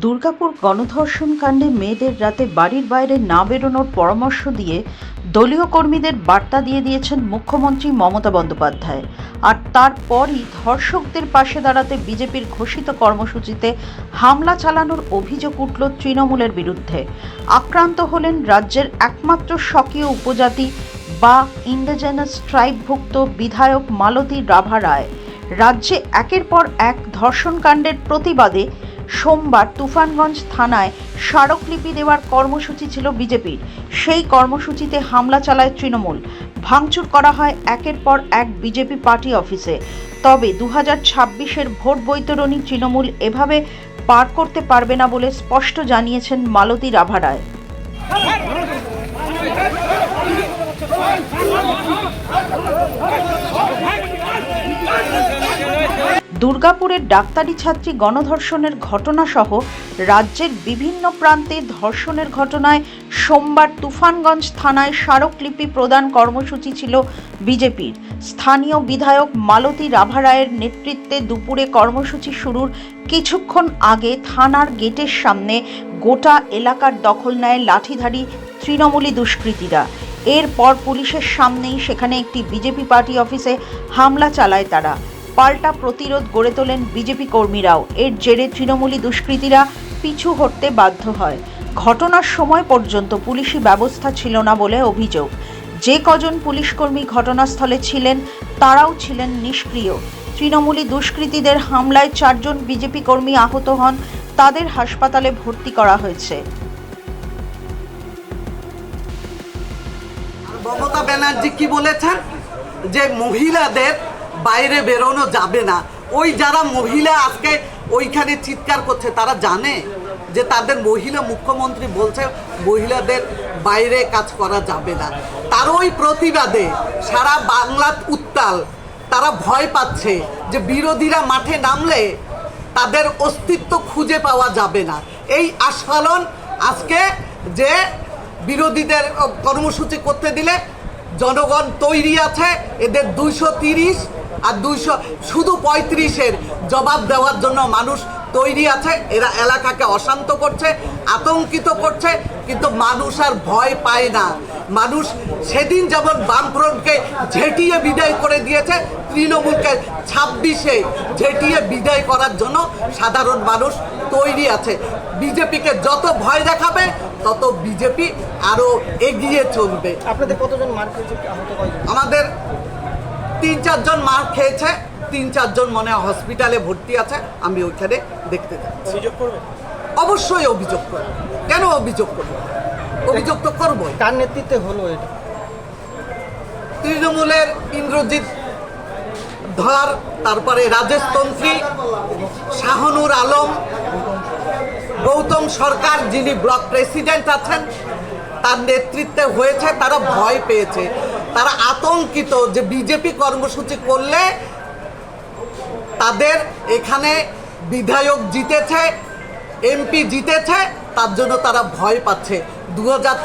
দুর্গাপুর গণধর্ষণ কাণ্ডে মেয়েদের রাতে বাড়ির বাইরে না বেরোনোর পরামর্শ দিয়ে দলীয় কর্মীদের বার্তা দিয়ে দিয়েছেন মুখ্যমন্ত্রী মমতা বন্দ্যোপাধ্যায়। আর তারপরই ধর্ষকদের পাশে দাঁড়াতে বিজেপির ঘোষিত কর্মসূচিতে হামলা চালানোর অভিযোগ উঠল তৃণমূলের বিরুদ্ধে। আক্রান্ত হলেন রাজ্যের একমাত্র স্বকীয় উপজাতি বা ইন্ডিজেনাস ট্রাইবভুক্ত বিধায়ক মালতী রাভা রায়। রাজ্যে একের পর এক ধর্ষণকাণ্ডের প্রতিবাদে সোমবার তুফানগঞ্জ থানায় স্মারকলিপি দেওয়ার কর্মসূচি ছিল বিজেপির সেই কর্মসূচিতে হামলা চালায় তৃণমূল ভাঙচুর করা হয় একের পর এক বিজেপি পার্টি অফিসে তবে দু হাজার ছাব্বিশের ভোট বৈতরণী তৃণমূল এভাবে পার করতে পারবে না বলে স্পষ্ট জানিয়েছেন মালতী রাভা রায় দুর্গাপুরের ডাক্তারি ছাত্রী গণধর্ষণের ঘটনাসহ রাজ্যের বিভিন্ন প্রান্তে ধর্ষণের ঘটনায় সোমবার তুফানগঞ্জ থানায় স্মারকলিপি প্রদান কর্মসূচি ছিল বিজেপির। স্থানীয় বিধায়ক মালতী রাভা রায়ের নেতৃত্বে দুপুরে কর্মসূচি শুরুর কিছুক্ষণ আগে থানার গেটের সামনে গোটা এলাকার দখল নেয় লাঠিধারী তৃণমূলী দুষ্কৃতীরা। এরপর পুলিশের সামনেই সেখানে একটি বিজেপি পার্টি অফিসে হামলা চালায় তারা। পাল্টা প্রতিরোধ গড়ে তোলেন বিজেপি কর্মীরাও। এর জেরে তৃণমূলী দুষ্কৃতীরা পিছু হটতে বাধ্য হয়। ঘটনার সময় পর্যন্ত পুলিশি ব্যবস্থা ছিল না বলে অভিযোগ। যে কজন পুলিশকর্মী ঘটনাস্থলে ছিলেন, তারাও ছিলেন নিষ্ক্রিয়। তৃণমূলী দুষ্কৃতীদের হামলায় চারজন বিজেপি কর্মী আহত হন, তাদের হাসপাতালে ভর্তি করা হয়েছে। মমতা ব্যানার্জি কি বলেছেন? যে মহিলাদের বাইরে বেরোনো যাবে না। ওই যারা মহিলা আজকে ওইখানে চিৎকার করছে, তারা জানে যে তাদের মহিলা মুখ্যমন্ত্রী বলছে, মহিলাদের বাইরে কাজ করা যাবে না। তার ওই প্রতিবাদে সারা বাংলা উত্তাল, তারা ভয় পাচ্ছে যে বিরোধীরা মাঠে নামলে তাদের অস্তিত্ব খুঁজে পাওয়া যাবে না। এই আস্ফালন আজকে যে বিরোধীদের কর্মসূচি করতে দিলে জনগণ তৈরি আছে, এদের দুইশো তিরিশ আর দুইশো শুধু পঁয়ত্রিশের জবাব দেওয়ার জন্য মানুষ তৈরি আছে। এরা এলাকাকে অশান্ত করছে আতঙ্কিত করছে কিন্তু মানুষ আর ভয় পায় না। মানুষ সেদিন যেমন বামফ্রন্টকে ঝেঁটিয়ে বিদায় করে দিয়েছে তৃণমূলকে ছাব্বিশে ঝেঁটিয়ে বিদায় করার জন্য সাধারণ মানুষ তৈরি আছে। বিজেপিকে যত ভয় দেখাবে তত বিজেপি আরও এগিয়ে চলবে। আপনাদের কতজন আমাদের তিন চারজন মার খেয়েছে তিন চারজন মনে হয় হসপিটালে ভর্তি আছে আমি ওইখানে দেখতে যাচ্ছি। অবশ্যই অভিযোগ করব। কেন অভিযোগ করব? অভিযোগ তো করব কার নেতৃত্বে হলো এটা? তৃণমূলের ইন্দ্রজিৎ ধর তারপরে রাজেশ তন্ত্রী শাহনুর আলম গৌতম সরকার যিনি ব্লক প্রেসিডেন্ট আছেন তার নেতৃত্বে হয়েছে তারা ভয় পেয়েছে। তারা আতঙ্কিত যে বিজেপি কর্মসূচি করলে তাদের এখানে বিধায়ক জিতেছে, এমপি জিতেছে, তার জন্য তারা ভয় পাচ্ছে। দু হাজার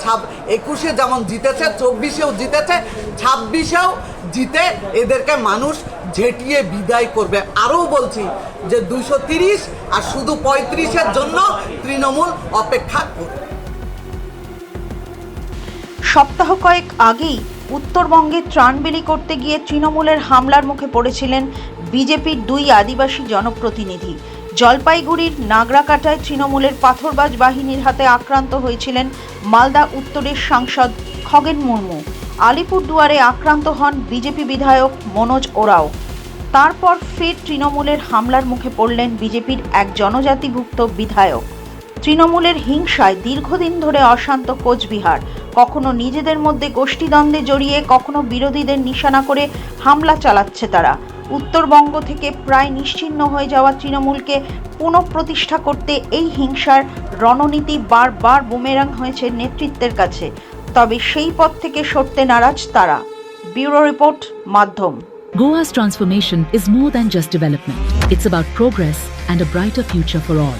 একুশে যেমন জিতেছে, চব্বিশেও জিতেছে, ছাব্বিশেও জিতে এদেরকে মানুষ ঝেঁটিয়ে বিদায় করবে। আরও বলছি যে দুশো তিরিশ আর শুধু পঁয়ত্রিশের জন্য তৃণমূল অপেক্ষা করবে। সপ্তাহ কয়েক আগেই উত্তরবঙ্গে ত্রাণ বিলি করতে গিয়ে তৃণমূলের হামলার মুখে পড়েছিলেন বিজেপির দুই আদিবাসী জনপ্রতিনিধি। জলপাইগুড়ির নাগরাকাটায় তৃণমূলের পাথরবাজ বাহিনীর হাতে আক্রান্ত হয়েছিলেন মালদা উত্তরের সাংসদ খগেন মুর্মু। আলিপুরদুয়ারে আক্রান্ত হন বিজেপি বিধায়ক মনোজ ওরাও। তারপর ফের তৃণমূলের হামলার মুখে পড়লেন বিজেপির এক জনজাতিভুক্ত বিধায়ক। তৃণমূলের হিংসায় দীর্ঘদিন ধরে অশান্ত কোচবিহার। কখনো নিজেদের মধ্যে গোষ্ঠীদ্বন্দ্বে জড়িয়ে, কখনো বিরোধীদের নিশানা করে হামলা চালাচ্ছে তারা উত্তরবঙ্গ থেকে প্রায় নিশ্চিহ্ন হয়ে যাওয়া তৃণমূলকে পুনঃপ্রতিষ্ঠা করতে এই হিংসার রণনীতি বারবার বুমেরাং হয়েছে নেতৃত্বের কাছে তবে সেই পথ থেকে সরতে নারাজ তারা ব্যুরো রিপোর্ট, মাধ্যম Goa's transformation is more than just development. It's about progress and a brighter future for all.